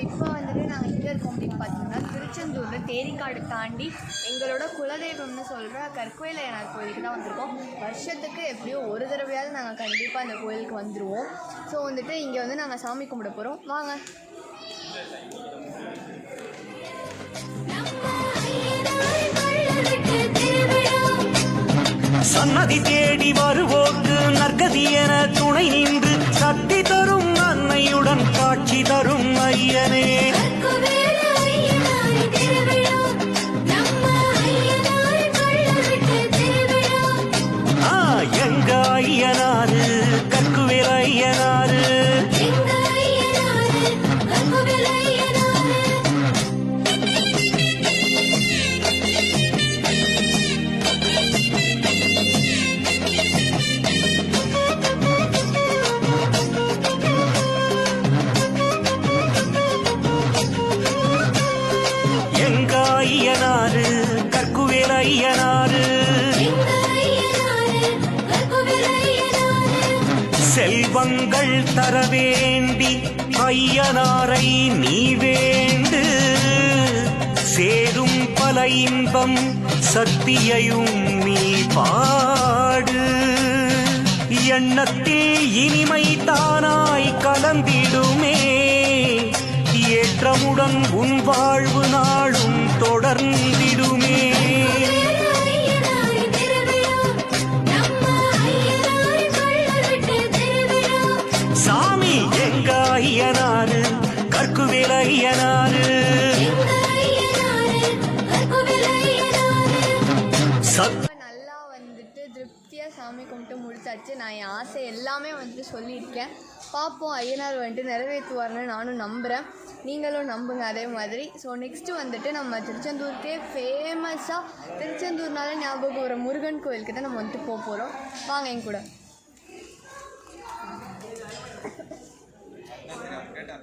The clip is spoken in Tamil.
இப்போ வந்துட்டு நாங்கள் இங்கே இருக்கோம் அப்படின்னு பார்த்தீங்கன்னா திருச்செந்தூரில் தேரிக்காடு தாண்டி எங்களோட குலதெய்வம்னு சொல்கிற கற்கோயிலையனார் கோயிலுக்கு தான் வந்திருக்கோம். வருஷத்துக்கு எப்படியோ ஒரு தடவையாவது நாங்கள் கண்டிப்பாக அந்த கோயிலுக்கு வந்துடுவோம் ஸோ வந்துட்டு இங்கே வந்து நாங்கள் சாமி கும்பிட போகிறோம் வாங்க. சன்னதி தேடி வருவோக்கு நற்கதி என துணை நின்று கற்குவேல செல்வங்கள் தர வேண்டி ஐயனாரை நீ வேண்டு. சேரும் பல இன்பம் சக்தியையும் நீ பாடு. எண்ணத்தில் இனிமை தானாய் கலந்திடுமே. ஏற்றமுடன் உன் வாழ்வு நாளும் ரொம்ப நல்லா வந்துட்டு திருப்தியாக சாமி கும்பிட்டு முடிச்சாச்சு. நான் என் ஆசை எல்லாமே வந்துட்டு சொல்லியிருக்கேன். பார்ப்போம் ஐயனார் வந்துட்டு நிறைவேற்றுவார்னு நானும் நம்புகிறேன் நீங்களும் நம்புங்க அதே மாதிரி. ஸோ நெக்ஸ்ட்டு வந்துட்டு நம்ம திருச்செந்தூருக்கே ஃபேமஸாக திருச்செந்தூர்னால ஞாபகம் வர முருகன் கோயிலுக்கிட்ட நம்ம வந்துட்டு போக போகிறோம் வாங்க என் கூட. 人呢